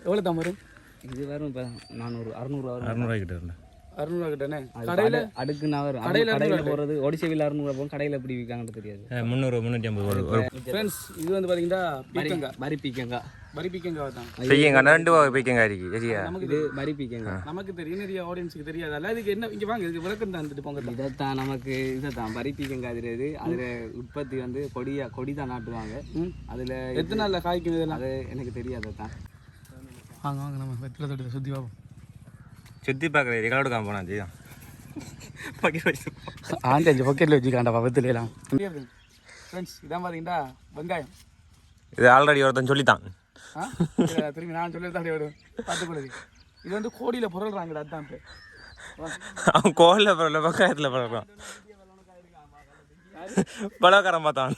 எவ்வளோ தான் வரும்? இது வரும் இப்போ நானூறு அறுநூறு வரும். அறுநூறுவா கிட்ட இருந்தேன் அறுநூறுவா கிட்டனே கடையில் அடு- அடுக்குன்னா வரும். கடையில கடையில் போகிறது ஒடிசைவில் அறுநூறு போகும். கடையில் எப்படி விற்காங்கன்னு தெரியாது. முந்நூறு முந்நூற்றி ஐம்பது ஃப்ரெண்ட்ஸ் இது வந்து பார்த்தீங்கன்னா பீக்கங்கா பரி பீக்கங்கா வரி பீக்கங்கா தான். பீக்கங்க ரெண்டு வகை பீக்கங்க இருக்கு சரியா? இது பீக்கங்கா நமக்கு தெரியும் நிறைய ஆடியன்ஸுக்கு தெரியாது. அல்ல இதுக்கு என்ன இங்கே வாங்க இதுக்கு விளக்கம் தான் வந்துட்டு போங்க. இதைத்தான் நமக்கு இதைத்தான். பரி பீக்கங்கா அதில் அதில் உற்பத்தி வந்து கொடியா கொடி தான் நாட்டுவாங்க அதில் எத்தனை நாளில் காய்க்கும் இதெல்லாம்? அது எனக்கு தெரியாது தான் வாங்க வாங்க நம்ம வெத்தில தொட்டி சுற்றி பார்ப்போம். சுற்றி பார்க்குற எங்களோட காம் போனா ஜி? ஆண்டி அஞ்சு பொக்கெட்டில் வச்சுக்காண்டா வெத்திலாம் ஃப்ரெண்ட்ஸ் இதான் பார்த்தீங்கன்னா வெங்காயம். இது ஆல்ரெடி ஒருத்தன் சொல்லித்தான். திரும்பி நான் சொல்லி தான் பார்த்துக்கொள்ளுது இது வந்து கோடியில் புரள்றாங்கடா அதான் பேர். அவன் கோலில் பரவாயில்ல வெங்காயத்தில் பரவாயில்ல பலகாரம் பார்த்தான்.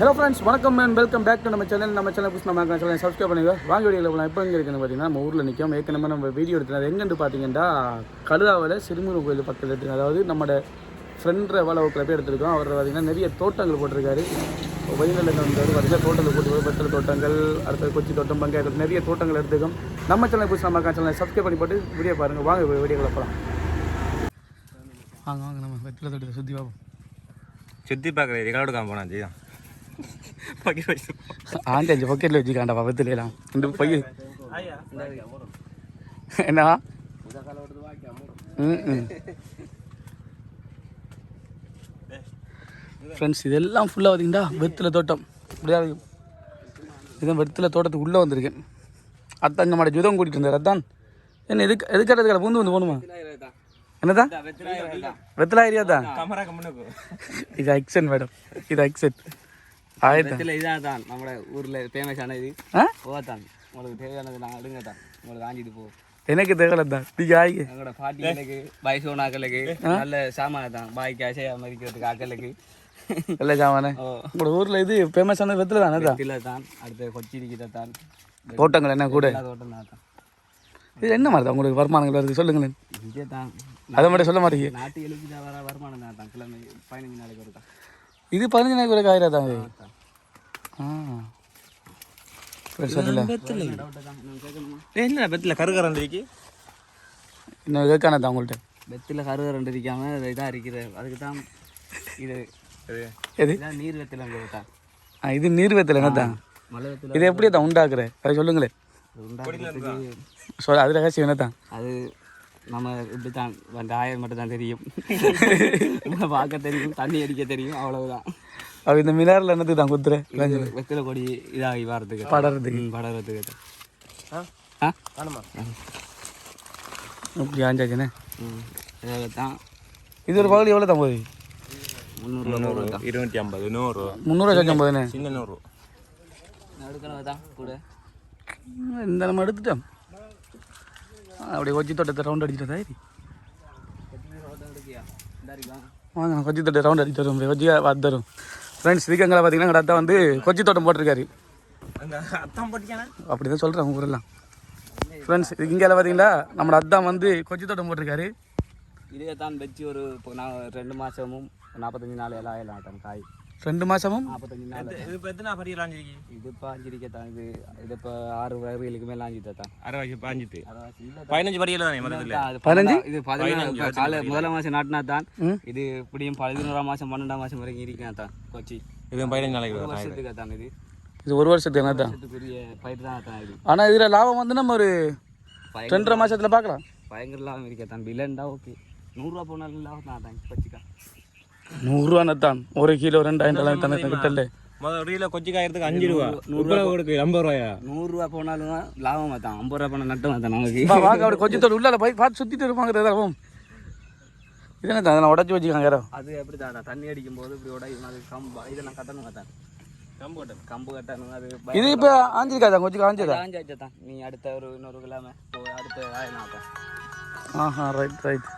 ஹலோ ஃப்ரெண்ட்ஸ் வணக்கம் அண்ட் வெல்கம் பேக் டு நம்ம சேனல் நம்ம சேனல் புதுசு நம்ம சேனல் சப்ஸ்கிரைப் பண்ணுங்க. வாங்க வீடியோவில் போகலாம் எப்போ எங்கே இருக்குன்னு பார்த்தீங்கன்னா நம்ம ஊரில் நிற்கும் ஏற்கனவே நம்ம வீடியோ எடுத்தது எங்கேன்னு பார்த்தீங்கன்னா கழுதாவில் சிறுமுருகன் கோயில் பக்கத்தில் எடுத்து அதாவது நம்மளோட ஃப்ரெண்ட் வளவுக்குள்ள போய் எடுத்திருக்கோம். அவர் பார்த்தீங்கன்னா நிறைய தோட்டங்கள் போட்டிருக்காரு. வயலில் வந்து பார்த்தீங்கன்னா தோட்டங்கள் போட்டு வெத்தலை தோட்டங்கள் அடுத்தது கொச்சி தோட்டம் பங்காயத்து நிறைய தோட்டங்கள் எடுத்துக்கோம் நம்ம சேனல் புதுசு நம்ம சேனலை சப்ஸ்கிரைப் பண்ணி போட்டு வீடியோ பாருங்கள் வாங்க வீடியோக்குள்ள போகலாம் வாங்க வாங்க நம்ம வெத்தலை தோட்டத்தை சுற்றி பார்ப்போம். சுற்றி பார்க்குற எங்களோட காம் போனா ஜி ஆண்டி அஞ்சு பொக்கெட்டில் வச்சுக்காண்டா பக்கத்துலாம் இந்த பொய் என்ன ம் ஃப்ரெண்ட்ஸ் இதெல்லாம் ஃபுல்லாக பார்த்தீங்கன்னா வெத்தில தோட்டம் இப்படியா இருக்கும் இதான் வெத்தில தோட்டத்துக்கு உள்ளே வந்திருக்கேன் அத்தான் இங்கே மாட ஜுதம் கூட்டிகிட்டு இருந்தார் அதான் என்ன எதுக்கு எதுக்காட்டதுக்காக பூந்து வந்து போகணுமா என்னதான் வெத்தலா ஏரியா தான்? இது அக்சன் மேடம். இது அக்சன் ஆயிரத்தா வெத்தில இதாக தான். நம்ம ஊரில் ஃபேமஸான இது ஆ? ஓதான் உங்களுக்கு தேவையானது நான் அடுங்க தான். உங்களுக்கு ஆஞ்சிட்டு போ. எனக்கு தேவையில்ல தான். நீங்கள் ஆகி எங்களோட பாட்டிகளுக்கு வயசோனாக்களுக்கு நல்ல சாமான தான். பாய்க்கு அசையா மதிக்கிறதுக்கு ஆக்களுக்கு. இல்லை சாமானே. உங்களோட ஊரில் இது ஃபேமஸான வெத்தில் தானே தான்? அடுத்து கொச்சிரிக்கிட்ட தான். தோட்டங்கள் என்ன கூட? தோட்டம் தான். இது என்ன மாதிரி தான் உங்களுக்கு வருமானங்கள் வருது? சொல்லுங்களேன். இங்கே தான் அதை மட்டும் சொல்ல மாட்டீங்க. நாட்டு எழுதி வர வருமானம் தான் கிழமை பதினஞ்சு நாளைக்கு ஒரு தான். இது பதினஞ்சு நாளைக்கு ஒரு ஆயிரம் தான்? இது ஆ. என்ன பெத்தில் கருகரன் இருக்கு இன்னும் கேட்கான தான் உங்கள்கிட்ட? வெத்தில கருக ரெண்டு இருக்காம இதாக இருக்குது அதுக்கு தான் இது. எது? நீர் ஆ இது நீர் வெத்தில் என்ன தான் வெத்தில இது எப்படி தான் உண்டாக்குற? அதை சொல்லுங்களேன். உண்டாக்குறதுக்கு சொல் அது ரகசியம் என்ன தான் அது நம்ம இப்படி தான் அந்த ஆயர் மட்டும் தான் தெரியும் பார்க்க தெரியும் தண்ணி அடிக்க தெரியும் அவ்வளவுதான். அவ இந்த மினாரில் என்னத்துக்கு தான் குத்துற வெத்தில கொடி இதாகி வர்றதுக்கு. படறதுக்கு. படறதுக்கு. ஆ? அப்படி ஆஞ்சாச்சுண்ணே ம் இதை தான் இது ஒரு பகுதி எவ்வளோ தான் போகுது முந்நூறு இருநூற்றி ஐம்பது நூறு. முந்நூறுவா சொச்சம் போதுண்ணே சின்ன நூறு. எடுக்கணும் தான் கூட. இந்த நம்ம எடுத்துட்டோம் அப்படியே கொச்சி தோட்டத்தை ரவுண்ட் அடிச்சுட்டு தாயிரி வாங்க நான் கொச்சி தோட்டம் ரவுண்ட் அடிச்சு வரும் கொச்சி பார்த்து தரும் ஃப்ரெண்ட்ஸ் இதுக்கங்களை பார்த்தீங்கன்னா அத்தா வந்து கொச்சி தோட்டம் போட்டிருக்காரு அத்தான் அப்படி தான் சொல்கிறேன் உங்க ஊரெல்லாம் ஃப்ரெண்ட்ஸ் இது இங்கே பார்த்தீங்களா நம்மளோட அத்தா வந்து கொச்சி தோட்டம் போட்டிருக்காரு இதே தான் வச்சு ஒரு நான் ரெண்டு மாதமும் நாற்பத்தஞ்சு நாள் எல்லாம் ஆயிடலாம் தான் காய் ரெண்டு மாதமும் நாற்பத்தஞ்சு நாள் இது இப்போ எத்தனை பரியலாம் இருக்கு இது இப்போ அஞ்சிரிக்க தான் இது இது இப்போ ஆறு வயலுக்கு மேலே அஞ்சிட்டு தான் அரை பாஞ்சிட்டு அதாவது இல்லை பதினஞ்சு பரியல தானே மரத்தில் அது பதினஞ்சு? இது பதினஞ்சு காலை முதலாம் மாதம் நாட்டினா தான். இது இப்படியும் பதினோராம் மாதம் பன்னெண்டாம் மாதம் வரைக்கும் இருக்கேன் தான் கொச்சி. இது பதினஞ்சு நாளைக்கு வருஷத்துக்கு தான் இது. இது ஒரு வருஷத்துக்கு என்ன தான் பயிர் தான் தான் இது. ஆனால் இதில் லாபம் வந்து நம்ம ஒரு ரெண்டரை மாதத்தில் பார்க்கலாம். பயங்கர லாபம் இருக்க தான் பில்லண்டா ஓகே நூறுரூவா போனாலும் லாபம் தான் தான் கொச்சிக்கா நூறுரூவான தான் ஒரு கிலோ ரெண்டாயிரம் எல்லாம் தானே கிட்டல முதல் ரீல கொச்சி காயறதுக்கு அஞ்சு ரூபா. உப்பளவு கொடுக்கு ஐம்பது ரூபாயா? நூறுரூவா போனாலும் லாபம் தான் ஐம்பது ரூபா போனால் நட்டம் தான் நமக்கு. வாங்க அப்படி கொஞ்சம் தோடு உள்ளால போய் பார்த்து சுற்றிட்டு இருப்பாங்க ஏதாவது இது என்ன தான் அதெல்லாம் உடச்சி வச்சுக்காங்க அது எப்படி தான் தண்ணி அடிக்கும் போது இப்படி உடையும். அது கம்பு இதெல்லாம் கட்டணும் தான் கம்பு கட்டணும். கம்பு கட்டணும் அது இது இப்போ ஆஞ்சிருக்காதா கொஞ்சம் காஞ்சிதா காஞ்சாச்சு தான் நீ அடுத்த ஒரு இன்னொரு கிழமை போ அடுத்த ஆயிரம் ஆஹா ரைட் ரைட்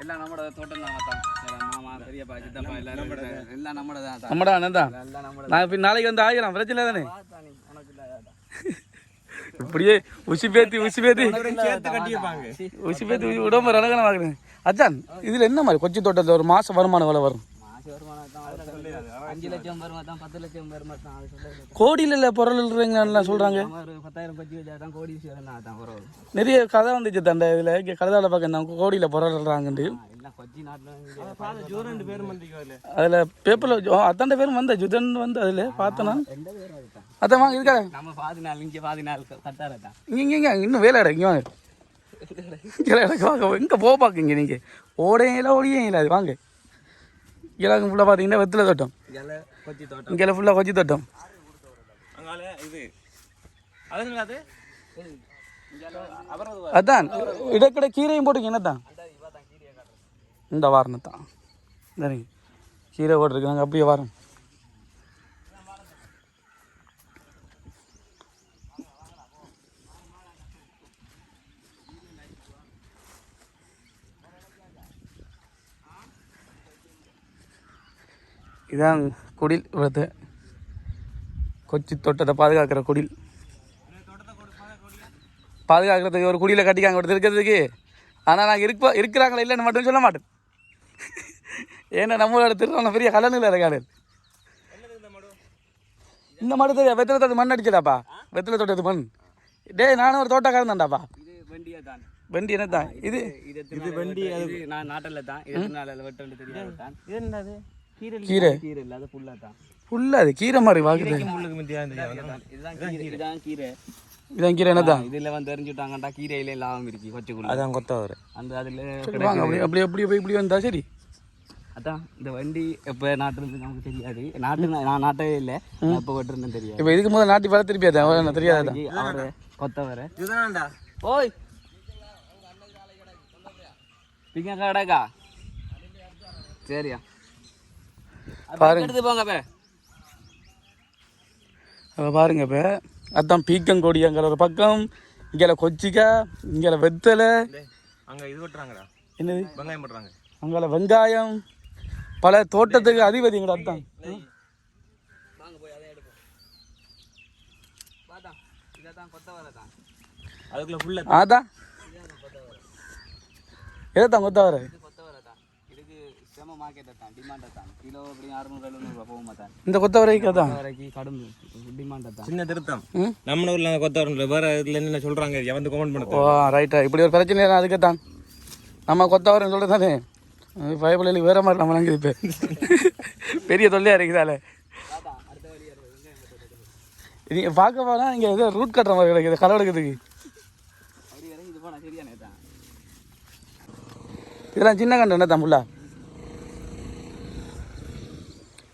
எல்லாம் நம்மளோட தோட்டம் தான் மாமா பெரியப்பா சித்தப்பா எல்லாரும் எல்லாம் நம்மளோட தான் தான் நம்மடா அண்ணன் தான் எல்லாம் நம்மளோட நான் இப்போ நாளைக்கு வந்து ஆகிடலாம் பிரச்சனை தானே? இப்படியே உசி பேத்தி உசி பேத்தி உசி பேத்தி உடம்பு அழகான வாங்குறேன் அதான் இதுல என்ன மாதிரி? கொச்சி தோட்டத்தில் ஒரு மாசம் வருமானம் எவ்வளவு வரும்? அஞ்சு லட்சம் வருமா தான் பத்து லட்சம் வருமா தான் அது சொல்லுது. கோடியில் இல்லை பொருள்ன்றீங்க சொல்றாங்க. நம்ம ஒரு பத்தாயிரம் பச்சு வச்சா தான் கோடீஸ்வரன் தான் அதான் வரும் நிறைய கதை வந்துச்சு தண்டை இதுல. இங்கே கழுதால பக்கம் தான் கோடியில் பொருள்றாங்கன்ட்டு எல்லாம் கொச்சி நாட்டில் ஜோரண்டு பேர் மந்திக்கோ இல்லை? அதுல பேப்பர்ல அத்தனை பேரும் வந்த ஜுதன் வந்து அதுல பார்த்தேன்? அதான் வாங்க இருக்கா நம்ம பாதி நாள் இங்கே பாதி நாள் கட்டார தான் இங்க இங்க இன்னும் வேலை இடம் இங்க வாங்க. இங்கே எனக்கு வாங்க இங்க போக பார்க்குங்க நீங்க. ஓடையும் இல்லை ஓடியும் இல்லை அது வாங்க. இங்கே ஃபுல்லாக பார்த்தீங்கன்னா வெத்தில தோட்டம். இதில் கொச்சி தோட்டம். இங்கே ஃபுல்லாக கொச்சி தோட்டம். அதான் இடக்கடை கீரையும் போட்டுங்க என்னத்தான்? இந்த வாரம் தான் சரிங்க. கீரை போட்டிருக்கு நாங்கள் அப்படியே வரோம் இதான் குடில் இவ்வளோத்து கொச்சி தோட்டத்தை பாதுகாக்கிற குடில். பாதுகாக்கிறதுக்கு ஒரு குடியில் கட்டிக்காங்க ஒருத்தர் இருக்கிறதுக்கு ஆனால் நாங்கள் இருப்போம் இருக்கிறாங்களா இல்லைன்னு மட்டும் சொல்ல மாட்டேன். ஏன்னா நம்மளோட திருவண்ணம் பெரிய கலனில் இருக்காடு இந்த மாடு தெரியா? வெத்தலை தோட்டம் மண் அடிச்சதாப்பா? வெத்தலை தோட்டத்து மண். டேய் நானும் ஒரு தோட்டக்காரன் தான்டாப்பா. இது வண்டியை தான் வண்டி என்ன தான் இது இது வண்டி அது நான் நாட்டில் தான். இது நாளில் வெட்டண்டு தெரியாது தான். இது என்னது? கீரை. கீரை கீரை இல்லாத புல்லா தான் ஃபுல்லாக அது. கீரை மாதிரி வாக்குது. இதுதான் கீரை. இதுதான் கீரை. இதான் கீரை என்ன தான் இதுல வந்து தெரிஞ்சுட்டாங்கடா கீரையில லாபம் இருக்கு கொச்சுக்குள்ள. அதான் கொத்தவர். அந்த அதுல வாங்க அப்படி அப்படி அப்படி போய் இப்படி வந்தா சரி. அதான் இந்த வண்டி எப்ப நாட்டுல நமக்கு தெரியாது. நாட்டு நான் நாட்டவே இல்லை. எப்ப வெட்டுறேன்னு தெரியாது. இப்போ இதுக்கு முதல்ல நாட்டி வர திருப்பி அதான் தெரியாதா? அவரு கொத்தவர. இதுதான்டா. ஓய்! பிங்க கடக்கா சரியா. பாருங்க. எடுத்து போங்க பே அப்போ பாருங்க இப்போ அதான் பீக்கங்கொடி அங்கே ஒரு பக்கம் இங்கே கொச்சிக்கா இங்கே வெத்தலை. அங்க இது வெட்டுறாங்கடா. என்னது? வெங்காயம் போடுறாங்க அங்கே வெங்காயம். பல தோட்டத்துக்கு அதிபதிங்கடா அதான். வாங்க போய் அதை எடுப்போம். பாத்தா இதான் கொத்தவர தான். அதுக்குள்ள ஃபுல்லா அதான். எதான் கொத்தவர இது கொத்தவர தான் இதுக்கு செம மார்க்கெட்டை தான் டிமாண்டை தான். கிலோ அப்படி அறுநூறு எழுநூறுவா போக மாட்டான் இந்த கொத்தவரைக்கு அதான்? வரைக்கும் கடும் டிமாண்டை தான். சின்ன திருத்தம். ம்? நம்ம ஊர்ல அந்த கொத்தவர் வேற இதுல என்ன சொல்றாங்க? எவன் வந்து கமெண்ட் ஓ பண்ண ரைட்டா இப்படி ஒரு பிரச்சனை அதுக்கு தான் நம்ம கொத்தவரன்னு சொல்கிறது தானே? பயப்பிள்ளை வேற மாதிரி நம்மளாங்க இப்போ பெரிய தொல்லையாக இருக்குதால நீங்கள் பார்க்க போனால் இங்கே ஏதோ ரூட் கட்டுற மாதிரி கிடைக்குது களை எடுக்கிறதுக்கு. இதெல்லாம் சின்ன கண்டு என்ன தம்புள்ளா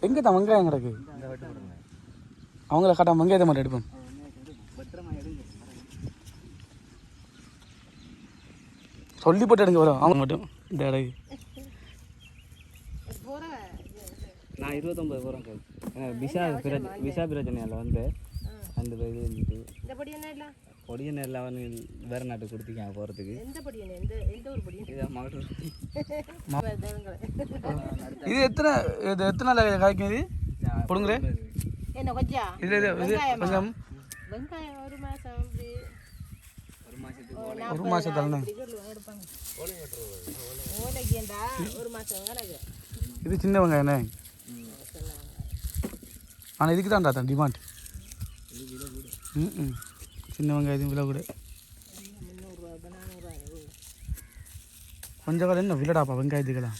எங்கே தான் வெங்காயம் கிடக்கு? அவங்கள காட்டாம வெங்காயத்தை மட்டும் எடுப்போம். சொல்லி போட்டு எடுங்க வரும். அவங்க மட்டும். இந்த இடக்கு நான் இருபத்தொம்பது போகிறேன் விஷா பிரச்சனை விஷா பிரச்சனையால் வந்து அந்த இது இருந்துட்டு இந்த படி என்ன இல்ல கொடிய நெல்லாம் வந்து வேறு நாட்டுக்கு கொடுத்துக்காங்க போகிறதுக்கு. எந்த படி என்ன எந்த எந்த ஒரு படி இதான் மகட்டூர் இது எத்தனை இது எத்தனை நாள் காய்க்கும் இது? கொடுங்களே என்ன கொஞ்சா? இது இது கொஞ்சம் வெங்காயம் ஒரு மாசம் அப்படி. ஒரு கணக்கு. இது சின்ன வெங்காயண்ணே ஆனால் இதுக்கு தான்டா தான் டிமாண்ட் ம் ம் சின்ன வெங்காயத்துக்கு விலை கூட கொஞ்சம் காலம் என்ன விலைடாப்பா வெங்காயத்துக்கெல்லாம்?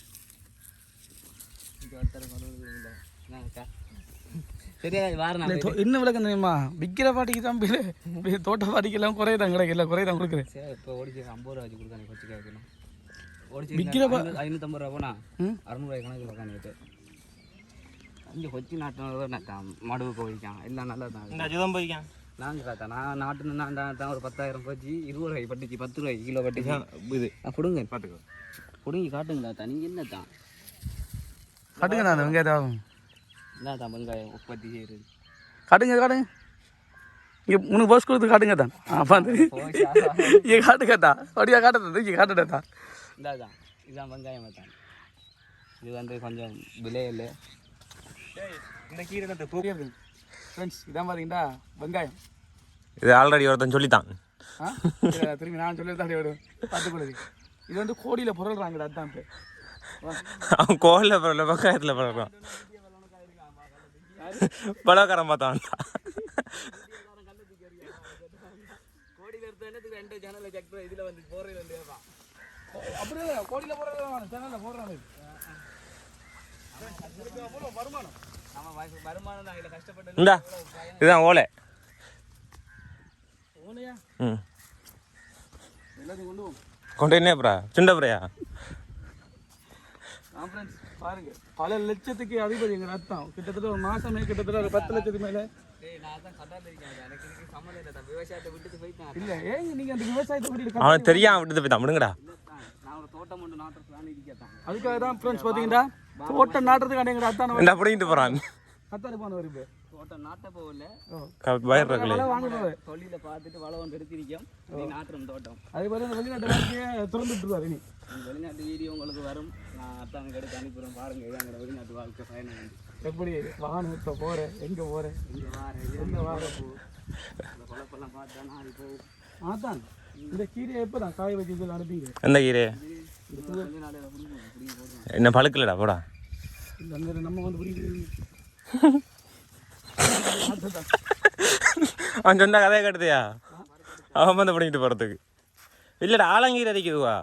இல்லை, என்ன விளக்கம் தெரியுமா? விற்கிற பாட்டிக்கு தான் வி- தோட்ட பாட்டிக்கெல்லாம் குறையதான் கிடைக்கல குறையதான் கொடுக்குறேன். சரி இப்போ ஓடிச்சு ஐம்பது ரூபா வச்சு கொடுத்தானே கொச்சு கேட்கணும் ஓடிச்சு விக்கிற பா- ஐநூற்றம்பது ரூபா போனா ம்? அறுநூறுவா கணக்கு உட்காந்துட்டு இங்கே கொச்சி நாட்டு நான் மடுவு கோழிக்கான் எல்லாம் நல்லா தான் இந்த நாங்கள் பார்த்தா நான் நாட்டு நான் தான் ஒரு பத்தாயிரம் போச்சு இருபது ரூபாய்க்கு பட்டுச்சு பத்து ரூபாய்க்கு கிலோ பட்டுச்சு. இது. கொடுங்க. பாத்துக்கோ. கொடுங்க காட்டுங்களா தான் நீங்கள் என்ன தான் காட்டுங்க நான் ஆகும் என்ன தான் வெங்காயம் உற்பத்தி செய்கிறது காட்டுங்க காட்டுங்க. இங்கே மூணு போஸ் கொடுத்து காட்டுங்க தான் அப்போ இங்கே காட்டுங்க தான் அப்படியா காட்டுறது இங்கே காட்டுட்டா தான் இந்தாதான் இதுதான் வெங்காயம் தான் இது வந்து கொஞ்சம் விலை இல்லை. இந்த கீரை தான் ஃப்ரெண்ட்ஸ் இதான் பார்த்தீங்கன்னா வெங்காயம். இது ஆல்ரெடி ஒருத்தன் சொல்லித்தான். திரும்பி நான் சொல்லி தான் விடும் பார்த்துக்கொள்ளுது இது வந்து கோடியில் புரள்றாங்கடா அதான் பேர். அவன் கோலில் பிறல பக்காயத்தில் பிறக்கிறான் பலகாரம் பார்த்தான். கோடியில் அப்படியே கோடியில் புரள்றாங்க சேனலில் போடுறாங்க வருமானம். இந்தா இதுதான் ஓலை. ஓலையா? ம். கொண்டு என்ன ப்ரா சுண்டப்புறையா பாருங்க. பல லட்சத்துக்கு அதிபதி எங்க ரத்தம். கிட்டத்தட்ட ஒரு மாசமே கிட்டத்தட்ட ஒரு பத்து லட்சத்துக்கு மேல. விட்டுட்டு போயிட்டேன். விட்டுட்டு அவனுக்கு தெரியாம விட்டு போய்தான் விடுங்கடா அதுக்காக தான் ஃப்ரெண்ட்ஸ் பாத்தீங்கன்னா தோட்டம் நாட்டுறதுக்கு எங்க அத்தான என்ன பிடிங்கிட்டு போறான் அத்தான போன வருது தோட்டம் நாட்ட போகல. பயிர் இருக்கல வாங்குறது தொழில பார்த்துட்டு வளம் ஒன்று எடுத்திருக்கோம் நீ நாட்டுறோம் தோட்டம். அதே போல இந்த வெளிநாட்டு வாழ்க்கையை திறந்து விட்டுருவாரு நீ வெளிநாட்டு வீடியோ உங்களுக்கு வரும். நான் அத்தானுக்கு எடுத்து அனுப்புகிறேன் பாருங்க இது எங்களோட வெளிநாட்டு வாழ்க்கை பயணம் வந்து. எப்படி வாகனத்தை போற எங்க போற? இங்கே வார எங்க வார போ இந்த குழப்பெல்லாம் பார்த்தா நான் இப்போ ஆத்தான் இந்த கீரையை எப்பதான் காய வச்சு அனுப்பிங்க? எந்த கீரை? என்ன பழுக்கலடா போடா. அவன் சொன்ன கதையை கட்டுதையா அவன் வந்து பிடிங்கிட்டு போகிறதுக்கு இல்லைடா ஆலங்கீரை அடிக்குதுவா.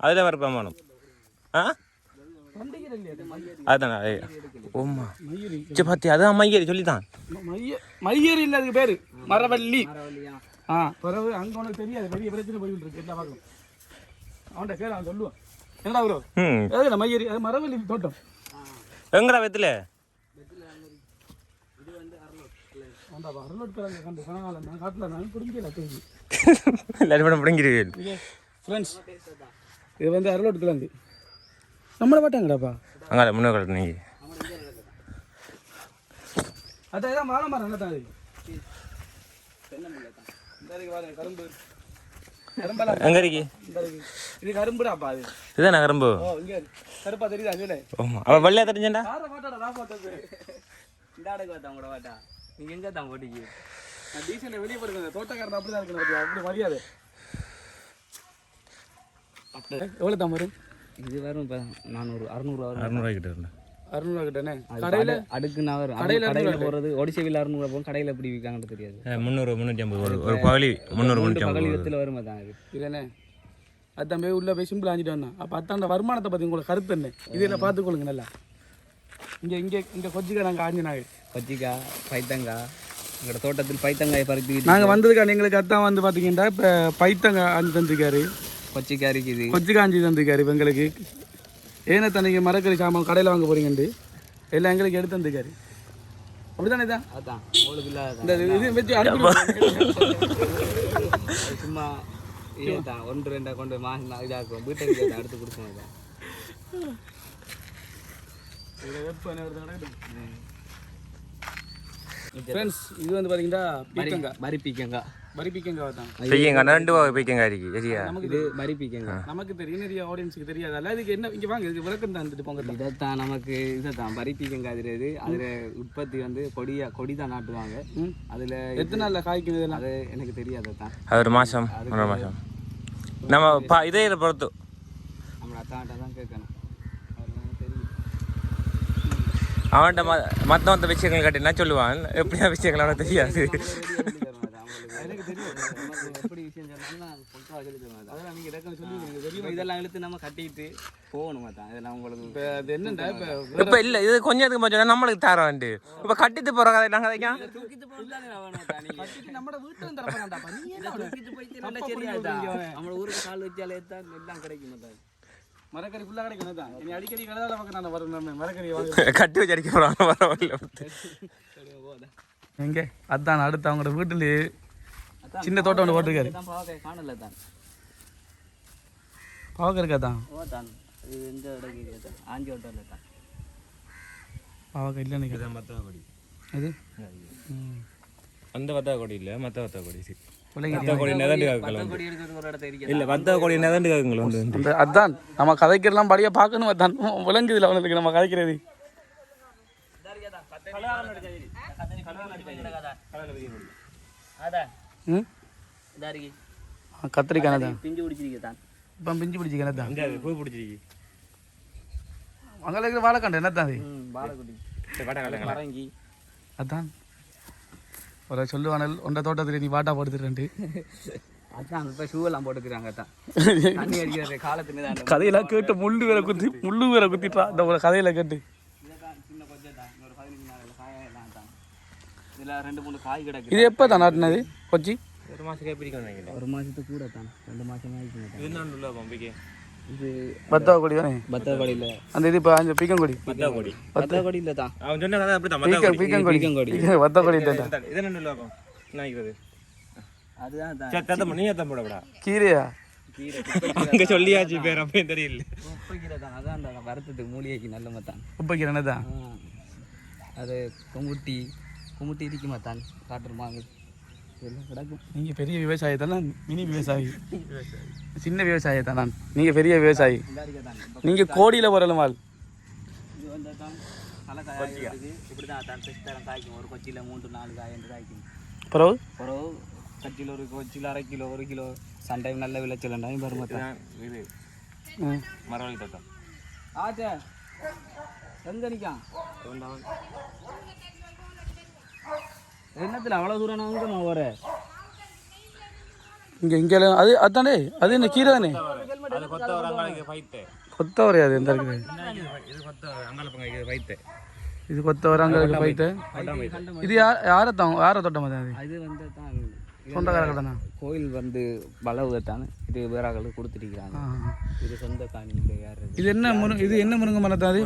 அதில் வரப்பாமானும் ஆ? அதுதானா? ஓம்மா மயிரி அதான் மையரி சொல்லித்தான். மைய இல்லை அதுக்கு பேரு. மரவள்ளி. ஆ பிறகு அங்கே உனக்கு தெரியாது பெரிய பிரச்சனை போயிட்டு இருக்கு எல்லா பக்கம் அவன்கிட்ட கேளு அவன் சொல்லுவான். என்னடா ப்ரோ ம் எதுல மய்யரி அது மரவள்ளி தோட்டம். எங்கடா வெத்துல? இது வந்து அருளோட் கிழங்கு. நம்மளை பாட்டாங்கடாப்பா அங்கே முன்னே கலட்டு நீங்கள் அதான் வாழை மரம் தான் கரும்பு. எங்கே இருக்கி? இது கரும்புடாப்பா அது. இதுதானே கரும்பு? ஓ இங்கே இருக்கு. கருப்பா தெரியுதா அதுல ஆமாம் அவள் வெள்ளையா பார்த்தது இந்த ஆடுக்கு பார்த்தா உங்களோட வாட்டா நீங்கள் எங்கே தான் போட்டிக்கு நான் டீசெண்டை வெளியே போடுங்க தோட்டக்காரன் அப்படி தான் இருக்கணும்? அப்படி மரியாதை. எவ்வளோ தான் வரும்? இது வரும் இப்போ நானூறு அறநூறுவா வரும். அறுநூறுவாய்க்கிட்ட இருந்தா அறுநூறுவா கிட்டனே கடையில் அடு- அடுக்கு நான் வரும். கடையில கடையில் போகிறது ஒடிசைவில் அறுநூறுவா போகும். கடையில் எப்படி விற்காங்கன்னு தெரியாது. முந்நூறு முந்நூற்றி ஐம்பது ஒரு ஒரு பகலி முந்நூறு முந்நூற்றி ஐம்பது வரும் அதான் இது இல்லைண்ணே. அதான் போய் உள்ளே போய் சிம்பிள் ஆஞ்சிட்டு வந்தான். அப்போ அத்தாண்ட வருமானத்தை பற்றி உங்களுக்கு கருத்து என்ன? இதில் பார்த்துக்கொள்ளுங்க நல்லா. இங்கே இங்கே இங்கே கொச்சிக்கா நாங்கள் ஆஞ்சினாங்க கொச்சிக்காய் பைத்தங்காய் எங்களோட தோட்டத்தில் பைத்தங்காய் பறித்து நாங்கள் வந்ததுக்கான எங்களுக்கு அத்தான் வந்து பார்த்தீங்கன்னா இப்போ பைத்தங்க ஆஞ்சி தந்திருக்காரு. கொச்சிக்காய் இருக்குது. கொச்சிக்கா ஆஞ்சி தந்திருக்காரு எங்களுக்கு ஏன்னா தன்னைக்கு மரக்கறி சாமான் கடையில் வாங்க போறீங்கன்ட்டு. எல்லாம் எங்களுக்கு எடுத்து தந்திருக்காரு. அப்படிதானே தான் அதான் இந்த இது வச்சு சும்மா இதுதான் ஒன்று ரெண்டா கொண்டு மா இதாக்கும் வீட்டுக்கு இதை அடுத்து கொடுப்போம் இதை. ஃப்ரெண்ட்ஸ் இது வந்து பார்த்தீங்கன்னா பீக்கங்கா மரி பீக்கங்காய் வரி பீக்கங்கா தான் பையங்க ரெண்டு வகை பைக்கங்க இருக்கு சரியா இது பீக்கங்காய் நமக்கு தெரியும் நிறைய ஆடியன்ஸுக்கு தெரியாது? அல்ல இதுக்கு என்ன இங்கே வாங்க இதுக்கு விளக்கம் தந்துட்டு போங்க இதைத்தான் நமக்கு இதைத்தான். மரி பீக்கங்காய் இது. அதில் உற்பத்தி வந்து கொடியா கொடி தான் நாட்டுவாங்க. அதில் எத்தனை நாளில் காய்க்கும் அது எனக்கு தெரியாது தான் அது ஒரு மாதம் ஒன்றரை மாதம் நம்ம பா இதே இதை பொறுத்து. நம்மளை அத்தாண்ட தான் கேட்கணும். அவன்கிட்ட ம மற்ற மற்ற விஷயங்கள் கட்டினா சொல்லுவான். எப்படியா விஷயங்கள் அவனுக்கு தெரியாது. எனக்கு தெரியும். எப்படி விஷயம் சொன்னாலும் நான் சொல்லிட்டு சொல்லி தருவேன். அதெல்லாம் நீங்கள் டக்குனு சொல்லி எனக்கு தெரியும். இதெல்லாம் இழுத்து நம்ம கட்டிட்டு போகணும் தான் இதெல்லாம் உங்களுக்கு இப்போ அது என்னண்டா? இப்போ இப்போ இல்லை இது கொஞ்சத்துக்கு கொஞ்சம் நம்மளுக்கு தரோன்ட்டு இப்போ கட்டிட்டு போகிற கதை நாங்கள் கதைக்கான் தூக்கிட்டு நம்ம வீட்டில் இதை தூக்கிட்டு போயிட்டு நல்லா நம்ம ஊருக்கு கால் வச்சாலே தான் எல்லாம் கிடைக்கும் தான் மரக்கறி ஃபுல்லாக கிடைக்கணும் தான் இனி அடிக்கடி கலதால பக்கம் நான் வரும் நம்ம மரக்கறி வாங்க. கட்டி வச்சு அடிக்க போகிறாங்க பரவாயில்ல எங்கே? அதான் அடுத்து அவங்களோட வீட்டிலேயே சின்ன தோட்டம் ஒன்று போட்டிருக்காரு பாவக்காய் காணல தான் பாவக்க இருக்கா தான் ஓ தான் இது எந்த இடக்கு தான் ஆஞ்சி ஓட்டரில் தான் பாவக்க இல்லை நினைக்கிறேன் மற்ற கொடி இது ம். அந்த வத்தா கொடி இல்லை மற்ற வத்தா கொடி சரி அதான் நம்ம கதைக்கிறலாம் படியா பார்க்கணும் அதான் விளங்குதில்ல அவனுக்கு நம்ம கதைக்கிறது அதான் கத்திரிக்காய் தான் பிஞ்சு பிடிச்சிருக்கு தான். இப்போ பிஞ்சு பிடிச்சிக்கல தான் இந்த பூ பிடிச்சிருக்கு. அங்கே இருக்கிற வாழைக்கண்டு என்ன தான் மரங்கி. அதான். ஒரு சொல்லுவானல் உண்ட தோட்டத்தில் நீ வாட்டா அதான் இப்போ ஷூ எல்லாம் போட்டுக்கிறாங்க தான் தண்ணி காலத்துக்கு தான் கதையெல்லாம் கேட்டு முள்ளு வேற குத்தி முள்ளு வேற குத்திட்டா இந்த ஒரு கதையில கேட்டு. இதான் சின்ன கொஞ்சம் தான். ஒரு பதினஞ்சு நாள் காய எல்லாம் தான். இதில் ரெண்டு மூணு காய் கிடக்கு. இது எப்போ தான் நாட்டினது? கொச்சி ஒரு மாதத்துக்கு பிடிக்கும் ஒரு மாதத்துக்கு கூட தான். ரெண்டு மாதம் ஆகிடுச்சு இது என்ன உள்ள பம்பிக்கு? இது பத்தாவ கொடி தானே அந்த இது இப்போ அந்த கோடி தான். அவன் சொன்ன கதை அப்படி தான் கோடி தான் இது என்ன உள்ள நினைக்கிறது அதுதான் தான் சரி தத்தம் நீ கீரையா? அங்க சொல்லியாச்சு பேர் அப்பயும் தெரியல. குப்பை கீரை தான் அதான் அந்த வரத்துக்கு மூலிகைக்கு நல்ல மத்தான். உப்பை கீரை தான் ஆ. அது குமுட்டி குமுட்டி இருக்கு மத்தான் காட்டுருமாங்க கிடக்கும். நீங்கள் பெரிய விவசாயி தானே மினி விவசாயி. சின்ன விவசாயி தான். நான் நீங்கள் பெரிய விவசாயி. நீங்கள் கோடியில் என்று காய்க்கும். பிறகு? பிறகு கச்சியில் ஒரு கொச்சியில் அரை கிலோ ஒரு கிலோ. சண்டையும் நல்ல விளைச்சல் டைம் வரும் இது. மரவள்ளி தத்தம் ஆச்சே எங்க நிற்கான் என்னத்தில் அவ்வளோ தூரம் நான் எங்கே வர இங்கே இங்கே அது அதானே? அது என்ன கீரை தானே? அது கொத்தவரை அது எந்த இருக்குது இது கொத்தவரை அங்கே பைத்து. இது யார் யாரை தான் யாரை தோட்டம் அது? இது வந்து தான் சொந்தக்காரர்கள் தானே? கோயில் வந்து பலவுகத்தான் இது வேறாக்கள் கொடுத்துருக்கிறாங்க. இது சொந்த காணி இல்லை யார் இது? என்ன முருங்க இது என்ன முருங்கை மரம் தான் அது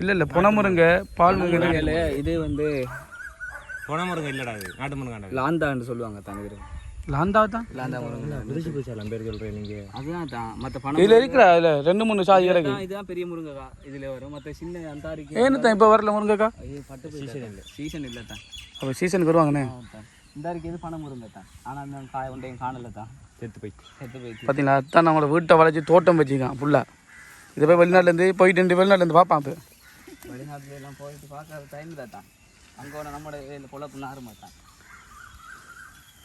இல்லை இல்லை புன முருங்கை பால் முருங்கை இல்ல, இது வந்து குணமுருங்க இல்லடா இது. நாட்டு முருங்காண்டா லாந்தான்னு சொல்லுவாங்க தான் லாந்தா தான்? லாந்தா முருங்கை புதுசு புதுசாக பேர் சொல்கிறேன் நீங்கள் அதுதான் தான். மற்ற பணம் இதில் இருக்கிறா இல்லை. ரெண்டு மூணு சாதி இதுதான் இதுதான் பெரிய முருங்கைக்கா. இதுல வரும். மற்ற சின்ன அந்தாரிக்கு ஏன்னு தான் இப்போ வரல முருங்கைக்கா? ஐயோ பட்டு சீசன் இல்லை. சீசன் இல்லை தான். அப்போ சீசனுக்கு வருவாங்கண்ணே. இந்த இருக்கு இது பணம் முருங்கை தான். ஆனால் அந்த காய ஒன்றையும் காணல தான். செத்து போய் செத்து போயிடுச்சு பார்த்தீங்களா அதான் நம்மளோட வீட்டை வளைச்சி தோட்டம் வச்சுக்கான் ஃபுல்லாக இதை போய் வெளிநாட்டுலேருந்து போயிட்டு வெளிநாட்டுலேருந்து பார்ப்பான் இப்போ. வெளிநாட்டுல எல்லாம் போயிட்டு பார்க்காத டைம் தான். அங்கே ஒன்று நம்மளோட இதில் பொழப்பு நாறு மாட்டான்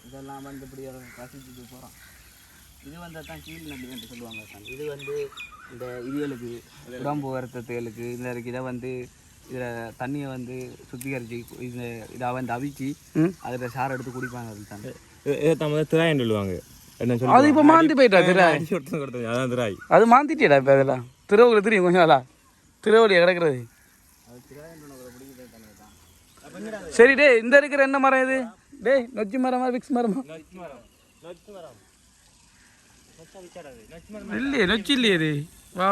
இதெல்லாம் வந்து இப்படி ரசிச்சுட்டு போகிறோம் இது வந்து தான் கீழ் நடி என்று சொல்லுவாங்க தான் இது வந்து இந்த இதுகளுக்கு உடம்பு வருத்தத்துகளுக்கு இந்த இதை வந்து இதில் தண்ணியை வந்து சுத்திகரித்து இந்த இதை வந்து அவிச்சு. அதில் சாறு எடுத்து குடிப்பாங்க அது தான் இதை நம்ம திராயன்னு சொல்லுவாங்க. அது இப்போ மாந்தி போயிட்டா திராய்? அதான் அது மாந்திட்டியடா இப்போ அதெல்லாம்? திருவள்ளு தெரியும் கொஞ்சம் நாளா திருவள்ளியை கிடக்கிறது? சரி டேய் இந்த இருக்கிற என்ன மரம் இது? டேய் நொச்சி மரமா விக்ஸ் மரமா? இல்லையே நொச்சி இல்லையே இது. வா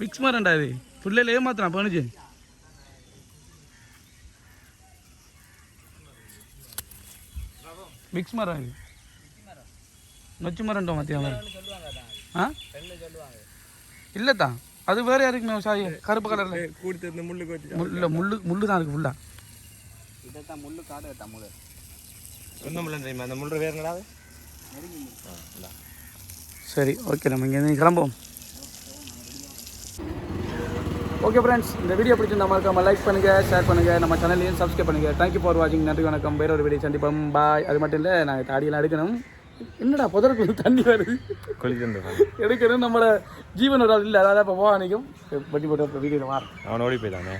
விக்ஸ் மரம்டா இது. பிள்ளைல ஏமாத்துறான் பண்ணுச்சு விக்ஸ் மரம் இது. நொச்சி மரம்டா மத்தியா மரம் ஆ? இல்லைத்தான். அது வேற யாருக்கு சாரி கருப்பு கலர்ல கொடுத்து முள்ள முள்ளு முள்ளு தான் இருக்கு ஃபுல்லா தான் முள்ளு காடு தமிழ் ஒன்றும் இல்லை தெரியுமா? அந்த முள்ளு வேறு என்னடா சரி ஓகே நம்ம இங்கே கிளம்புவோம். ஓகே ஃப்ரெண்ட்ஸ் இந்த வீடியோ பிடிச்சிருந்தா மறக்காம லைக் பண்ணுங்க ஷேர் பண்ணுங்க நம்ம சேனலையும் சப்ஸ்கிரைப் பண்ணுங்க. தேங்க்யூ ஃபார் வாட்சிங் நன்றி வணக்கம். வேற ஒரு வீடியோ சந்திப்போம். பாய் அது மட்டும் இல்லை நாங்கள் தாடியெல்லாம் எடுக்கணும். என்னடா புதருக்கு தண்ணி வருது? எடுக்கணும் நம்மளோட ஜீவன் ஒரு இல்லை அதாவது இப்போ போக நிற்கும் பட்டி போட்டு வீடியோவில் வா. அவன் ஓடி போய்தானே